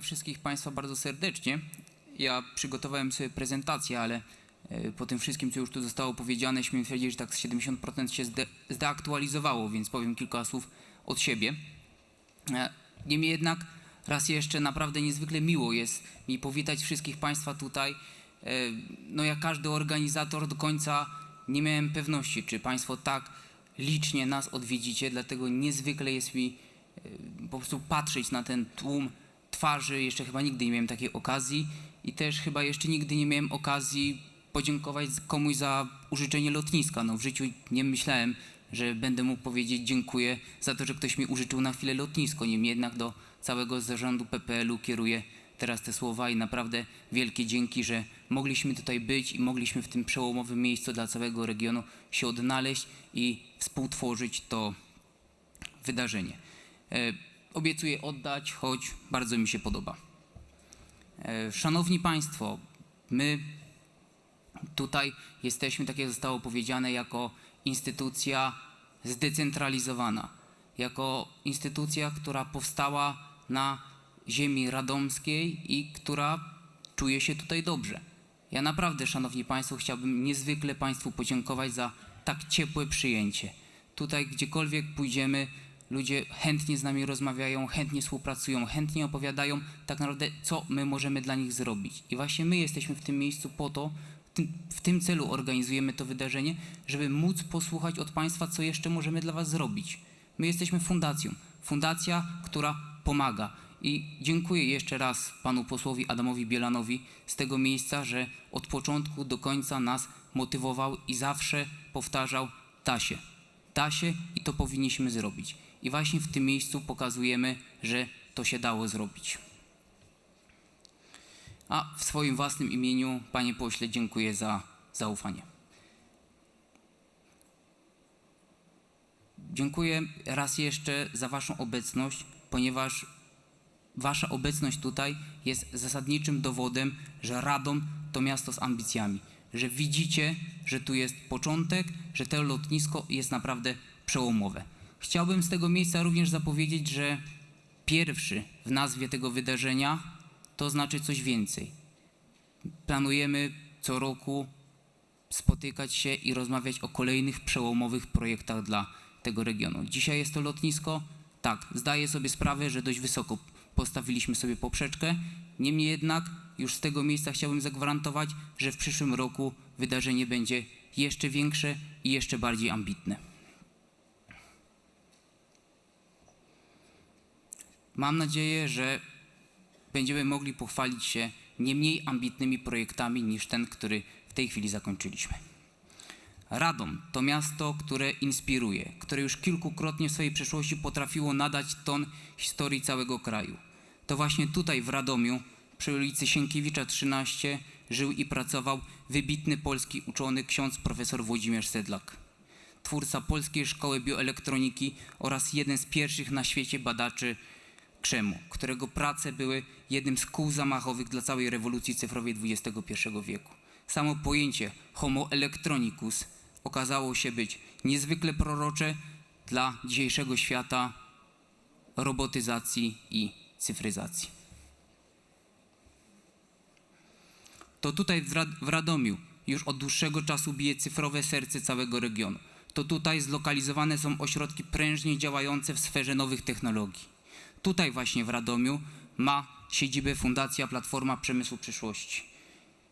wszystkich Państwa bardzo serdecznie. Ja przygotowałem sobie prezentację, ale e, po tym wszystkim, co już tu zostało powiedziane, śmiem twierdzić, że tak z 70% się zde, zdeaktualizowało, więc powiem kilka słów od siebie. E, Niemniej jednak raz jeszcze naprawdę niezwykle miło jest mi powitać wszystkich Państwa tutaj. E, No jak każdy organizator do końca nie miałem pewności, czy Państwo tak licznie nas odwiedzicie, dlatego niezwykle jest mi po prostu patrzeć na ten tłum twarzy. Jeszcze chyba nigdy nie miałem takiej okazji i też chyba jeszcze nigdy nie miałem okazji podziękować komuś za użyczenie lotniska. No w życiu nie myślałem, że będę mógł powiedzieć dziękuję za to, że ktoś mi użyczył na chwilę lotnisko. Niemniej jednak do całego zarządu PPL-u kieruję teraz te słowa i naprawdę wielkie dzięki, że mogliśmy tutaj być i mogliśmy w tym przełomowym miejscu dla całego regionu się odnaleźć i współtworzyć to wydarzenie. Obiecuję oddać, choć bardzo mi się podoba. E, Szanowni Państwo, my tutaj jesteśmy, tak jak zostało powiedziane, jako instytucja zdecentralizowana, jako instytucja, która powstała na ziemi radomskiej i która czuje się tutaj dobrze. Ja naprawdę, Szanowni Państwo, chciałbym niezwykle Państwu podziękować za tak ciepłe przyjęcie. Tutaj, gdziekolwiek pójdziemy, ludzie chętnie z nami rozmawiają, chętnie współpracują, chętnie opowiadają tak naprawdę, co my możemy dla nich zrobić. I właśnie my jesteśmy w tym miejscu po to, w tym, celu organizujemy to wydarzenie, żeby móc posłuchać od Państwa, co jeszcze możemy dla Was zrobić. My jesteśmy fundacją. Fundacja, która pomaga. I dziękuję jeszcze raz panu posłowi Adamowi Bielanowi z tego miejsca, że od początku do końca nas motywował i zawsze powtarzał da się. Da się i to powinniśmy zrobić. I właśnie w tym miejscu pokazujemy, że to się dało zrobić. A w swoim własnym imieniu, panie pośle, dziękuję za zaufanie. Dziękuję raz jeszcze za Waszą obecność, ponieważ Wasza obecność tutaj jest zasadniczym dowodem, że Radom to miasto z ambicjami, że widzicie, że tu jest początek, że to lotnisko jest naprawdę przełomowe. Chciałbym z tego miejsca również zapowiedzieć, że pierwszy w nazwie tego wydarzenia to znaczy coś więcej. Planujemy co roku spotykać się i rozmawiać o kolejnych przełomowych projektach dla tego regionu. Dzisiaj jest to lotnisko. Tak, zdaję sobie sprawę, że dość wysoko postawiliśmy sobie poprzeczkę. Niemniej jednak już z tego miejsca chciałbym zagwarantować, że w przyszłym roku wydarzenie będzie jeszcze większe i jeszcze bardziej ambitne. Mam nadzieję, że będziemy mogli pochwalić się nie mniej ambitnymi projektami niż ten, który w tej chwili zakończyliśmy. Radom to miasto, które inspiruje, które już kilkukrotnie w swojej przeszłości potrafiło nadać ton historii całego kraju. To właśnie tutaj w Radomiu, przy ulicy Sienkiewicza 13, żył i pracował wybitny polski uczony ksiądz profesor Włodzimierz Sedlak, twórca Polskiej Szkoły Bioelektroniki oraz jeden z pierwszych na świecie badaczy Krzemu, którego prace były jednym z kół zamachowych dla całej rewolucji cyfrowej XXI wieku. Samo pojęcie homo electronicus okazało się być niezwykle prorocze dla dzisiejszego świata robotyzacji i cyfryzacji. To tutaj w Rad- w Radomiu już od dłuższego czasu bije cyfrowe serce całego regionu. To tutaj zlokalizowane są ośrodki prężnie działające w sferze nowych technologii. Tutaj właśnie w Radomiu ma siedzibę Fundacja Platforma Przemysłu Przyszłości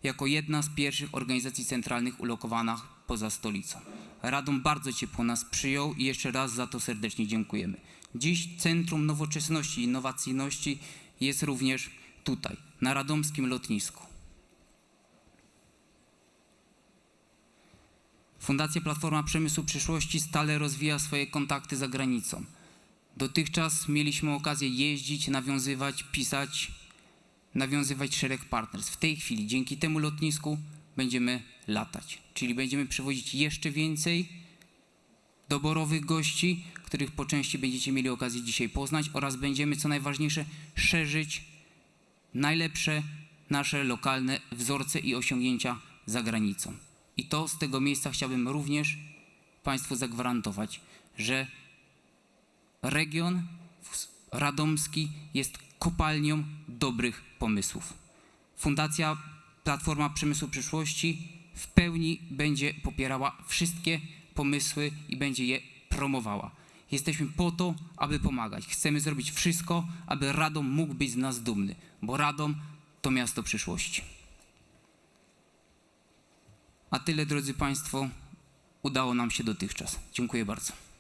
jako jedna z pierwszych organizacji centralnych ulokowanych poza stolicą. Radom bardzo ciepło nas przyjął i jeszcze raz za to serdecznie dziękujemy. Dziś Centrum Nowoczesności i Innowacyjności jest również tutaj, na radomskim lotnisku. Fundacja Platforma Przemysłu Przyszłości stale rozwija swoje kontakty za granicą. Dotychczas mieliśmy okazję jeździć, nawiązywać, pisać, nawiązywać szereg partnerstw. W tej chwili dzięki temu lotnisku będziemy latać, czyli będziemy przywozić jeszcze więcej doborowych gości, których po części będziecie mieli okazję dzisiaj poznać oraz będziemy, co najważniejsze, szerzyć najlepsze nasze lokalne wzorce i osiągnięcia za granicą. I to z tego miejsca chciałbym również Państwu zagwarantować, że region radomski jest kopalnią dobrych pomysłów. Fundacja Platforma Przemysłu Przyszłości w pełni będzie popierała wszystkie pomysły i będzie je promowała. Jesteśmy po to, aby pomagać. Chcemy zrobić wszystko, aby Radom mógł być z nas dumny, bo Radom to miasto przyszłości. A tyle, drodzy Państwo, udało nam się dotychczas. Dziękuję bardzo.